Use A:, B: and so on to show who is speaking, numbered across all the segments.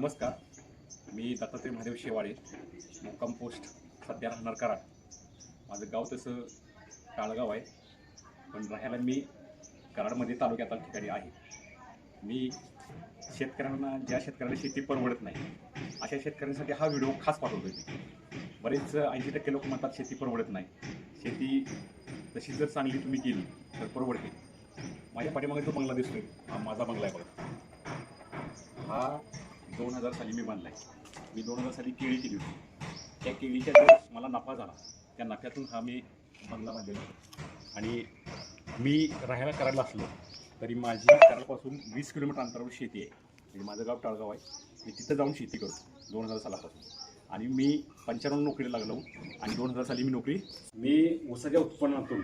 A: नमस्कार. मी दत्तात्रय महादेव शेवाळे मुक्काम पोस्ट सध्या राहणार कराड. माझं गाव तसं टाळगाव आहे पण राहायला मी कराडमध्ये तालुक्यात ठिकाणी आहे. मी शेतकऱ्यांना ज्या शेतकऱ्यांना शेती परवडत नाही अशा शेतकऱ्यांसाठी हा व्हिडिओ खास पाठवतो मी. बरेच ऐंशी टक्के लोक म्हणतात शेती परवडत नाही. शेती तशी जर चांगली तुम्ही केली तर परवडते. माझ्या पाठीमागे तो बंगला दिसतोय हा माझा बंगला आहे बघा. हा दोन हजार साली मी बांधला आहे मी दोन हजार साली केळी केली होती. त्या केळीच्या मला नफा झाला त्या नफ्यातून हा मी बंगला बांधलेला होता. आणि मी राहायला करायला असलो तरी माझी कराडपासून वीस किलोमीटर अंतरावर शेती आहे. म्हणजे माझं गाव टाळगाव आहे. मी तिथं जाऊन शेती करतो दोन हजार सालापासून. आणि मी पंच्याण्णव नोकरीला लागलो आणि दोन हजार साली मी नोकरी मी ऊसाच्या उत्पन्नातून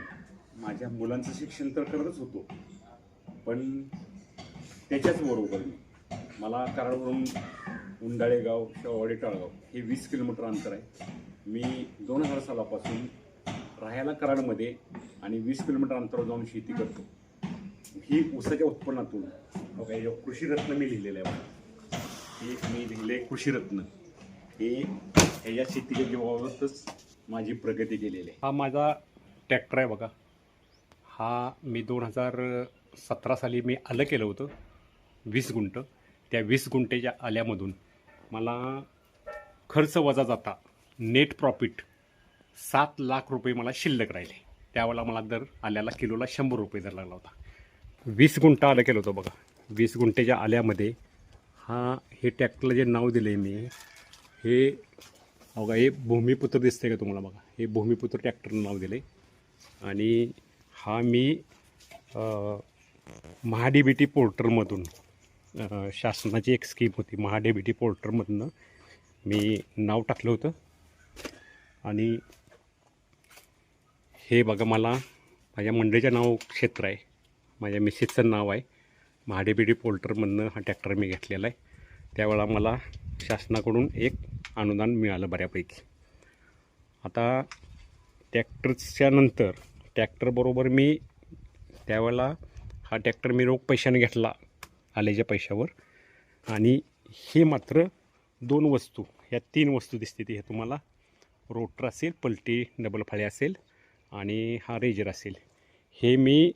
A: माझ्या मुलांचं शिक्षण तर करतच होतो. पण त्याच्याच बरोबर मी मला कराडवरून उंडाळेगाव किंवा वडेटाळगाव हे वीस किलोमीटर अंतर आहे. मी दोन हजार सालापासून राहायला कराडमध्ये आणि वीस किलोमीटर अंतरावर जाऊन शेती करतो. ही ऊसाच्या उत्पन्नातून कृषीरत्न मी लिहिलेलं आहे हे मी लिहिले कृषीरत्न. हे ह्याच्या शेतीच्या जीवावरच माझी प्रगती केलेली आहे. हा माझा ट्रॅक्टर आहे बघा. हा मी दोन हजार सतरा साली मी आलं केलं होतं वीस गुंठ. त्या वीस गुंठेच्या आल्यामधून मला खर्च वजा जाता नेट प्रॉफिट सात लाख रुपये मला शिल्लक राहिले. त्यावेळेला मला दर आल्याला किलोला शंभर रुपये दर लागला होता. वीस गुंठा आलं केलं होतं बघा. वीस गुंठेच्या आल्यामध्ये हा हे ट्रॅक्टरला जे नाव दिलं आहे मी हे बघा हे भूमिपुत्र दिसते का तुम्हाला बघा? हे भूमिपुत्र ट्रॅक्टरनं नाव दिलं आहे आणि हा मी महाडी बी टी पोर्टरमधून शासनाची एक स्कीम होती महाडेबीटी पोर्टरमधनं. मी नाव टाकलं होतं. आणि हे बघा मला माझ्या मंडळीचं नाव क्षेत्र आहे. माझ्या मिसेसचं नाव आहे. महाडेबीडी बी पोल्टरमधनं हा ट्रॅक्टर मी घेतलेला आहे. त्यावेळा मला शासनाकडून एक अनुदान मिळालं बऱ्यापैकी. आता ट्रॅक्टरच्या नंतर ट्रॅक्टरबरोबर मी त्यावेळेला हा ट्रॅक्टर मी रोख पैशाने घेतला. आल्याच्या पैशावर. आणि हे मात्र दोन वस्तू ह्या तीन वस्तू दिसते ती. हे तुम्हाला रोटर असेल पलटी डबल फळे असेल आणि हा रेजर असेल. हे मी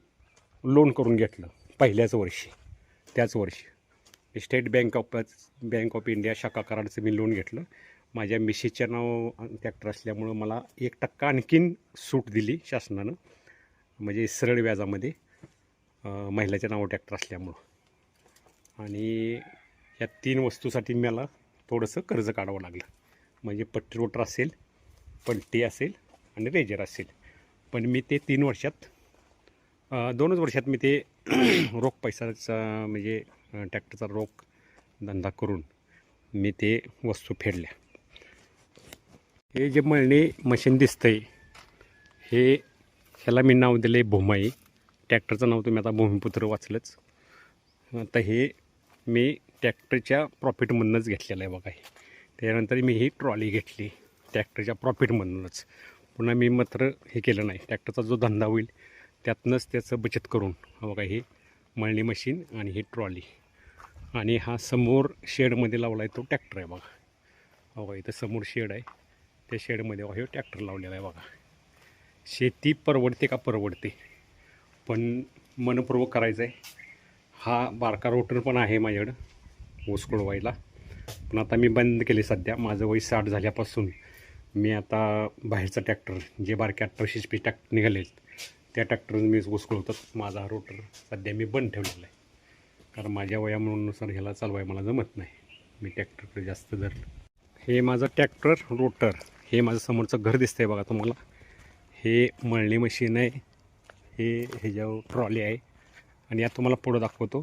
A: लोन करून घेतलं पहिल्याच वर्षी त्याच वर्षी. State Bank of Bank of India शाखा कराडचं मी लोन घेतलं. माझ्या मिशीच्या नाव ट्रॅक्टर असल्यामुळं मला एक टक्का आणखीन सूट दिली शासनानं. म्हणजे सरळ व्याजामध्ये महिलाच्या नावावर ट्रॅक्टर असल्यामुळं. आणि या तीन वस्तूसाठी मला थोडंसं कर्ज काढावं लागलं. म्हणजे पट्टी रोटर असेल पट्टी असेल आणि रेजर असेल. पण मी ते तीन वर्षात दोनच वर्षात मी ते रोख पैशाचा म्हणजे ट्रॅक्टरचा रोख धंदा करून मी ते वस्तू फेडल्या. हे जे मळणी मशीन दिसतंय हे ह्याला मी नाव दिलं आहे भूमाई. ट्रॅक्टरचं नाव तुम्ही आता भूमिपुत्र वाचलंच. आता हे मी ट्रॅक्टरच्या प्रॉफिटमधूनच घेतलेलं आहे बघा हे. त्यानंतर मी ही ट्रॉली घेतली ट्रॅक्टरच्या प्रॉफिटमधूनच. पुन्हा मी मात्र हे केलं नाही. ट्रॅक्टरचा जो धंदा होईल त्यातनंच त्याचं बचत करून बघा हे मळणी मशीन आणि ही ट्रॉली. आणि हा समोर शेडमध्ये लावला आहे तो ट्रॅक्टर आहे बघा. बघा इथं समोर शेड आहे. त्या शेडमध्ये बघा हे ट्रॅक्टर लावलेला आहे बघा. शेती परवडते का परवडते? पण मनपूर्वक करायचं आहे हा बारका रोटर पण आहे माझ्याकडं ऊस कोळवायला पण आता मी बंद केले सध्या. माझं वय साठ झाल्यापासून मी आता बाहेरचा ट्रॅक्टर जे बारके अठराशे एच पी टॅक्टर निघाले त्या ट्रॅक्टरनं मी ऊस कुळवतात माझा हा रोटर सध्या मी बंद ठेवलेला आहे. कारण माझ्या वयामुळेनुसार ह्याला चालवाय मला जमत नाही. मी ट्रॅक्टरकडे जास्त धरलं. हे माझं ट्रॅक्टर रोटर हे माझं समोरचं घर दिसतंय बघा तुम्हाला. हे मळणी मशीन आहे. हे ह्याच्यावर ट्रॉली आहे. आणि यात तुम्हाला पुढं दाखवतो.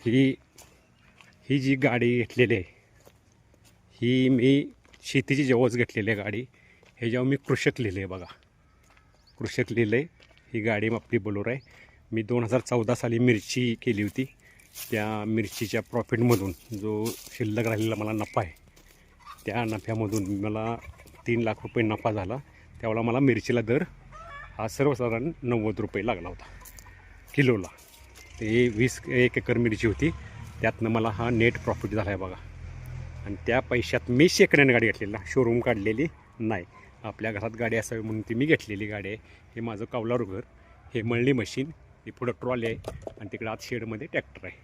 A: ही ही जी गाडी घेतलेली आहे ही मी शेतीची जेव्हाच घेतलेली आहे गाडी हे जेव्हा मी कृषक लिहिलं आहे बघा. कृषक लिहिलं आहे ही गाडी आपली बोलोर आहे. मी दोन हजार चौदा साली मिरची केली होती. त्या मिरचीच्या प्रॉफिटमधून जो शिल्लक राहिलेला मला नफा आहे त्या नफ्यामधून मला तीन लाख रुपये नफा झाला. त्यावेळेला मला मिरचीला दर हा सर्वसाधारण नव्वद रुपये लागला होता. किलोला. ते वीस एक एकर मिरची होती. त्यातनं मला हा नेट प्रॉफिट झाला आहे बघा. आणि त्या पैशात मी शेकड्याने गाडी घेतलेली. शोरूम काढलेली नाही. आपल्या घरात गाडी असावी म्हणून ती मी घेतलेली गाडी आहे. हे माझं कौलारू घर. हे मळणी मशीन हे पुढं ट्रॉली आहे. आणि तिकडं आत शेडमध्ये ट्रॅक्टर आहे.